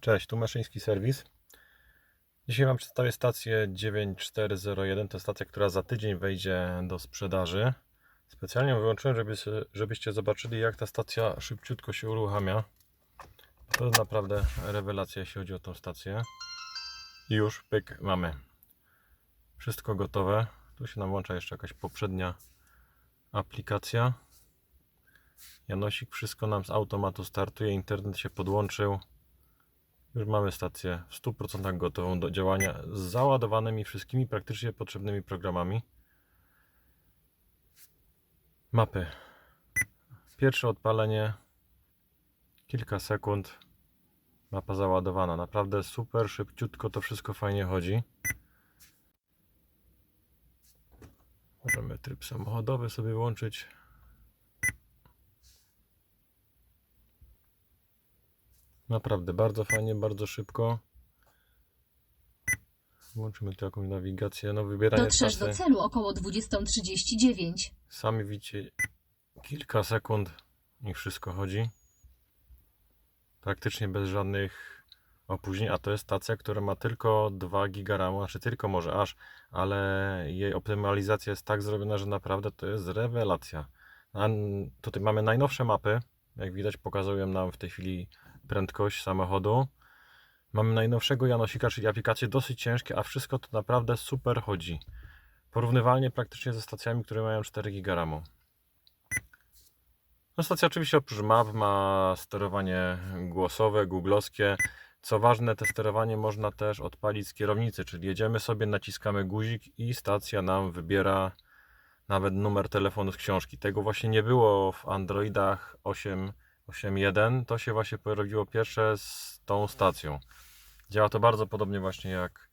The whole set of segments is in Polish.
Cześć, tu Maszyński Serwis. Dzisiaj Wam przedstawię stację 9401. To stacja, która za tydzień wejdzie do sprzedaży. Specjalnie ją wyłączyłem, żeby, żebyście zobaczyli, jak ta stacja szybciutko się uruchamia. To jest naprawdę rewelacja, jeśli chodzi o tą stację. I już, pyk, mamy. Wszystko gotowe. Tu się nam włącza jeszcze jakaś poprzednia aplikacja. Janosik wszystko nam z automatu startuje, internet się podłączył. Już mamy stację w 100% gotową do działania z załadowanymi wszystkimi praktycznie potrzebnymi programami. Mapy. Pierwsze odpalenie. Kilka sekund. Mapa załadowana. Naprawdę super, szybciutko to wszystko fajnie chodzi. Możemy tryb samochodowy sobie włączyć. Naprawdę bardzo fajnie, bardzo szybko. Włączymy tu jakąś nawigację. No wybieranie Dotrzesz do trasy. celu około 20.39. Sami widzicie kilka sekund i wszystko chodzi. Praktycznie bez żadnych opóźnień, a to jest stacja, która ma tylko 2 giga RAMu, znaczy tylko może aż, ale jej optymalizacja jest tak zrobiona, że naprawdę to jest rewelacja. A tutaj mamy najnowsze mapy, jak widać pokazują nam w tej chwili prędkość samochodu. Mamy najnowszego Janosika, czyli aplikacje dosyć ciężkie, a wszystko to naprawdę super chodzi. Porównywalnie praktycznie ze stacjami, które mają 4 giga RAMu. No stacja oczywiście oprócz map ma sterowanie głosowe, googlowskie. Co ważne, te sterowanie można też odpalić z kierownicy, czyli jedziemy sobie, naciskamy guzik i stacja nam wybiera nawet numer telefonu z książki. Tego właśnie nie było w Androidach 8, 8.1. To się właśnie pojawiło pierwsze z tą stacją. Działa to bardzo podobnie właśnie jak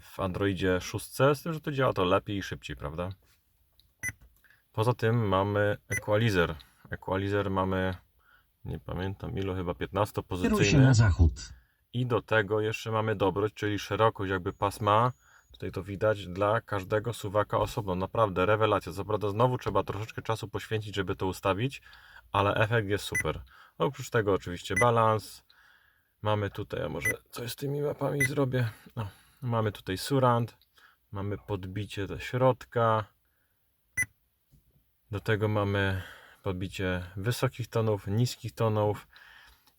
w Androidzie 6, z tym, że to działa to lepiej i szybciej, prawda? Poza tym mamy equalizer. Equalizer mamy, nie pamiętam ile, chyba Kieruj się 15-pozycyjny. na zachód. I do tego jeszcze mamy dobroć, czyli szerokość jakby pasma. Tutaj to widać dla każdego suwaka osobno. Naprawdę rewelacja. Co prawda znowu trzeba troszeczkę czasu poświęcić, żeby to ustawić, ale efekt jest super. Oprócz tego oczywiście balans. Mamy tutaj, a może coś z tymi mapami zrobię. No, mamy tutaj surround. Mamy podbicie do środka. Do tego mamy podbicie wysokich tonów, niskich tonów.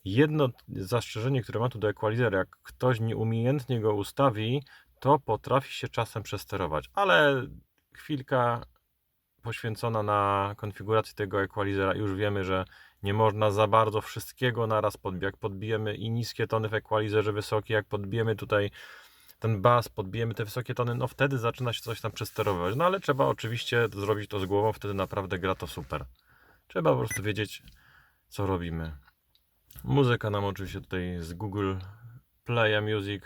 Jedno zastrzeżenie, które ma tu do equalizera, jak ktoś nieumiejętnie go ustawi, to potrafi się czasem przesterować, ale chwilka poświęcona na konfigurację tego equalizera, już wiemy, że nie można za bardzo wszystkiego naraz podbijać. Jak podbijemy i niskie tony w equalizerze wysokie, jak podbijemy tutaj ten bas, podbijemy te wysokie tony, no wtedy zaczyna się coś tam przesterowywać. No ale trzeba oczywiście zrobić to z głową, wtedy naprawdę gra to super. Trzeba po prostu wiedzieć, co robimy. Muzyka nam oczywiście tutaj z Google Play Music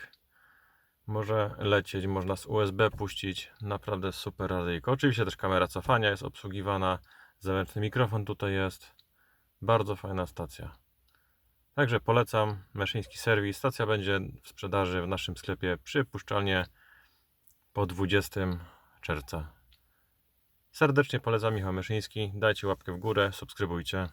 może lecieć, można z USB puścić. Naprawdę super radyjko. Oczywiście też kamera cofania jest obsługiwana. Zewnętrzny mikrofon tutaj jest. Bardzo fajna stacja. Także polecam Meszyński Serwis. Stacja będzie w sprzedaży w naszym sklepie przypuszczalnie po 20 czerwca. Serdecznie polecam Michał Meszyński. Dajcie łapkę w górę, subskrybujcie.